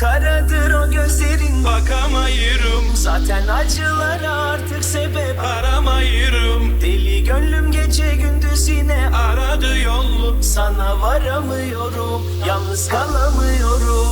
Karadır o gözlerin. Bakamayırım. Zaten acılara artık sebep. Aramayırım. Deli gönlüm gece gündüz yine Aradı yolu. Sana varamıyorum. Yalnız kalamıyorum.